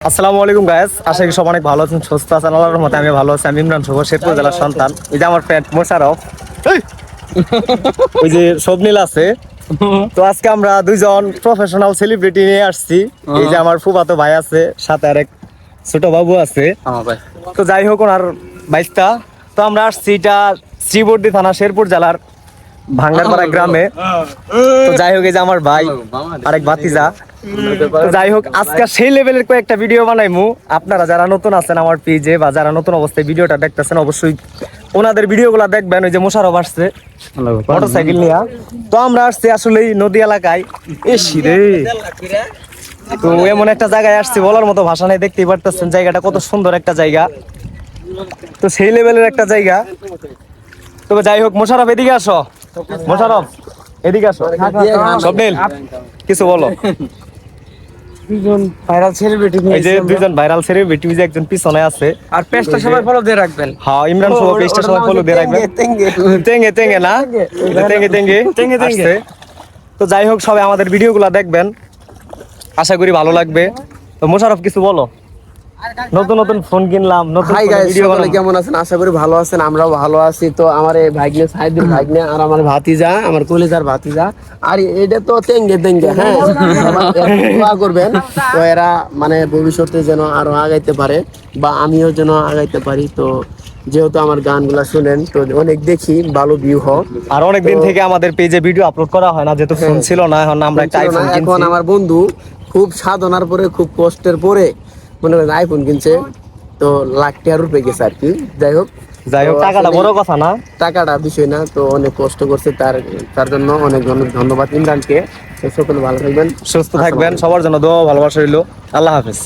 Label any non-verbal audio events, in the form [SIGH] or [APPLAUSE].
আসসালামু আলাইকুম গায়েস আশা করি সব অনেক ভালো আছেন সুস্থ আছেন। আল্লাহর রহমতে আমি ভালো আছি। আমি ইমরান শুভ শেরপুর জেলার সন্তান। এই যে আমার ফ্রেন্ড মোশারফ [LAUGHS] ওই যে আছে। তো আজকে আমরা দুইজন প্রফেশনাল সেলিব্রিটি নিয়ে আসছি। এই যে আমার ফুফাতো ভাই আছে সাথে আরেক ছোট বাবু আছে। তো যাই হোক ওনার বাইশটা তো আমরা আসছি এটা শ্রীবর্দী থানা শেরপুর জেলার ভাঙ্গারপাড়া গ্রামে। তো যাই হোক এই যে আমার ভাই আরেক ভাতিজা। যাই হোক আজকে সেই লেভেলের কয়েকটা ভিডিও বানাইমু। আপনারা যারা নতুন আছেন আমার পেজে বা যারা নতুন অবস্থায় ভিডিওটা দেখতেছেন অবশ্যই ওনাদের ভিডিওগুলো দেখবেন। ওই যে মোশারফ আসছে মোটরসাইকেল নিয়ে। তো আমরা আসছি আসলে নদী এলাকায়। এসি রে। তো এমন একটা জায়গায় আসছি বলার মতো ভাষা নাই দেখতেই পারতেছেন জায়গাটা কত সুন্দর একটা জায়গা। তো সেই লেভেলের একটা জায়গা। তবে যাই হোক মোশারফ এদিকে আসো। মোশারফ এদিকে আসো। স্বপ্নিল কিছু বলো। দুজন ভাইরাল সেলিব্রিটি এই যে দুইজন ভাইরাল সেলিব্রিটি যে একজন পিছনে আছে। আর পেজটা সবাই ফলো দিয়ে রাখবেন। হ্যাঁ ইমরান শুভ পেজটা সবাই ফলো দিয়ে রাখবেন। তেঙ্গে তেঙ্গে। না? তেঙ্গে তেঙ্গে। তেঙ্গে তেঙ্গে তো যাই হোক সবাই আমাদের ভিডিও ভিডিওগুলো দেখবেন। আশা করি ভালো লাগবে। তো মোশারফ কিছু বলো। নতুন নতুন ফোন কিনলাম নতুন হাই গাইস সকলে কেমন আছেন? আশা করি ভালো আছেন আমরাও ভালো আছি। তো আমার এই ভাগ্নে সাইদুল ভাগ্নে আর আমার ভাতিজা আমার কলিজার ভাতিজা। আর এটা তো তেঙ্গে তেঙ্গে হ্যাঁ? দোয়া করবেন। তো এরা মানে ভবিষ্যতে যেন আরও আগাইতে পারে বা আমিও যেন আগাইতে পারি। তো যেহেতু আমার গানগুলা শুনেন তো অনেক দেখি ভালো ভিউ হোক আর অনেক দিন থেকে আমাদের পেজে ভিডিও আপলোড করা হয় না যেহেতু ফোন ছিল না এখন আমরা একটা আইফোন এখন আমার বন্ধু খুব সাধনার পরে খুব কষ্টের পরে মনে করেন আইফোন কিনছে তো লাখ টাকার উপরে গেছে আর কি। যাই হোক যাই হোক টাকাটা বড় কথা না। টাকাটা বিষয় না তো অনেক কষ্ট করছে তার তার জন্য অনেক অনেক ধন্যবাদ ইমরানকে। সকলে ভালো থাকবেন। সুস্থ থাকবেন সবার জন্য দোয়া ভালোবাসা রইল। আল্লাহ হাফেজ।